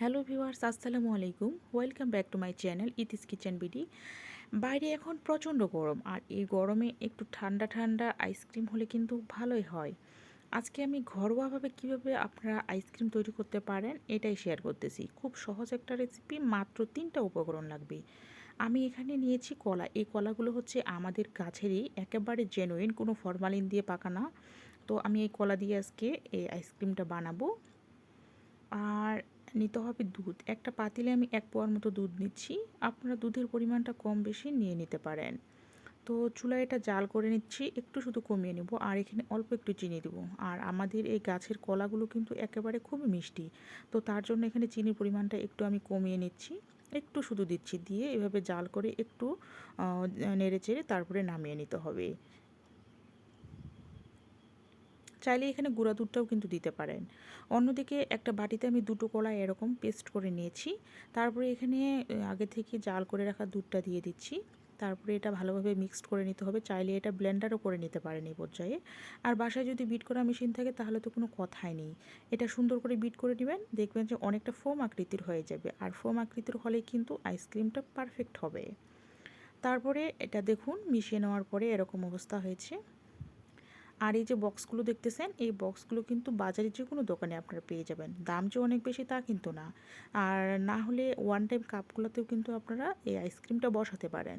Hello viewers, আসসালামু আলাইকুম। Welcome back to my channel Iti's kitchen BD. বাইরে এখন প্রচণ্ড গরম, আর এই গরমে একটু ঠান্ডা ঠান্ডা আইসক্রিম হলে কিন্তু ভালোই হয়। আজকে আমি ঘরোয়াভাবে কীভাবে আপনারা আইসক্রিম তৈরি করতে পারেন, এটাই শেয়ার করতেছি। খুব সহজ একটা রেসিপি, মাত্র তিনটা উপকরণ লাগবে। আমি এখানে নিয়েছি কলা। এই কলাগুলো হচ্ছে আমাদের গাছেরই একেবারে জেনুইন কোনো ফরমালিন দিয়ে পাকানা তো আমি এই কলা দিয়ে আজকে এই আইসক্রিমটা বানাবো। আর নিতে হবে দুধ। একটা পাতিলে আমি এক পোয়ার মতো দুধ নিচ্ছি। আপনারা দুধের পরিমাণটা কম বেশি নিয়ে নিতে পারেন। তো চুলায় এটা জাল করে নিচ্ছি, একটু শুধু কমিয়ে নেব আর এখানে অল্প একটু চিনি দেবো। আর আমাদের এই গাছের কলাগুলো কিন্তু একেবারে খুবই মিষ্টি। তো তার জন্য এখানে চিনির পরিমাণটা একটু আমি কমিয়ে নিচ্ছি। একটু শুধু দিচ্ছি। দিয়ে এভাবে জাল করে একটু নেড়ে চেড়ে তারপরে নামিয়ে নিতে হবে। চাইলে এখানে গুঁড়া দুধটাও কিন্তু দিতে পারেন। অন্যদিকে একটা বাটিতে আমি দুটো কলা এরকম পেস্ট করে নিয়েছি। তারপরে এখানে আগে থেকে জাল করে রাখা দুধটা দিয়ে দিচ্ছি। তারপরে এটা ভালোভাবে মিক্সড করে নিতে হবে। চাইলে এটা ব্লেন্ডারও করে নিতে পারেন এই পর্যায়ে। আর বাসায় যদি বিট করা মেশিন থাকে, তাহলে তো কোনো কথাই নেই। এটা সুন্দর করে বিট করে নেবেন, দেখবেন যে অনেকটা ফোম আকৃতির হয়ে যাবে। আর ফোম আকৃতির হলে কিন্তু আইসক্রিমটা পারফেক্ট হবে। তারপরে এটা দেখুন, মিশিয়ে নেওয়ার পরে এরকম অবস্থা হয়েছে। আর এই যে বক্সগুলো দেখতেছেন, এই বক্সগুলো কিন্তু বাজারে যে কোনো দোকানে আপনারা পেয়ে যাবেন। দাম যে অনেক বেশি তা কিন্তু না। আর না হলে ওয়ান টাইম কাপগুলোতেও কিন্তু আপনারা এই আইসক্রিমটা বসাতে পারেন।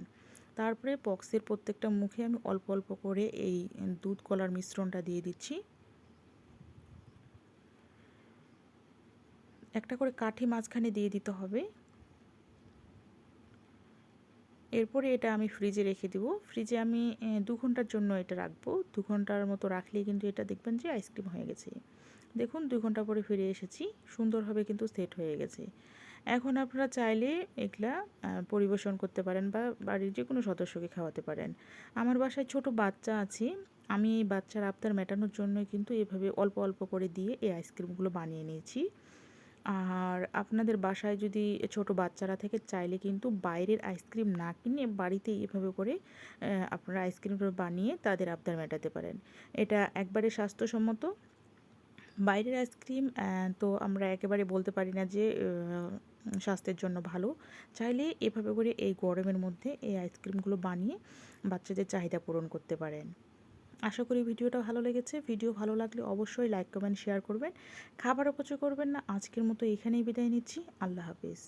তারপরে বক্সের প্রত্যেকটা মুখে আমি অল্প অল্প করে এই দুধ কলার মিশ্রণটা দিয়ে দিচ্ছি। একটা করে কাঠি মাঝখানে দিয়ে দিতে হবে। এরপরে এটা আমি ফ্রিজে রেখে দিব। ফ্রিজে আমি দু ঘণ্টার জন্য এটা রাখব। দু ঘণ্টার মতো রাখলেই কিন্তু এটা দেখবেন যে আইসক্রিম হয়ে গেছে। দেখুন দুই ঘণ্টা পরে ফিরে এসেছি। সুন্দরভাবে কিন্তু সেট হয়ে গেছে। এখন আপনারা চাইলে এগুলা পরিবেশন করতে পারেন বা বাড়ির যে কোনো সদস্যকে খাওয়াতে পারেন। আমার বাসায় ছোট বাচ্চা আছে। আমি এই বাচ্চার আবদার মেটানোর জন্য কিন্তু এভাবে অল্প অল্প করে দিয়ে এই আইসক্রিমগুলো বানিয়ে নিয়েছি। আর আপনাদের বাসায় যদি ছোট বাচ্চারা থেকে, চাইলে কিন্তু বাইরের আইসক্রিম না কিনে বাড়িতে এভাবে করে আপনারা আইসক্রিমটা বানিয়ে তাদের আবদার মেটাতে পারেন। এটা একবারে স্বাস্থ্যসম্মত। বাইরের আইসক্রিম তো আমরা একেবারে বলতে পারি না যে স্বাস্থ্যের জন্য ভালো। চাইলে এভাবে করে এই গরমের মধ্যে এই আইসক্রিমগুলো বানিয়ে বাচ্চাদের চাহিদা পূরণ করতে পারেন। আশা করি ভিডিওটা ভালো লেগেছে। ভিডিও ভালো লাগলে অবশ্যই লাইক কমেন্ট শেয়ার করবেন। খাবার অপচয় করবেন না। আজকের মতো এখানেই বিদায় নিচ্ছি। আল্লাহ হাফিজ।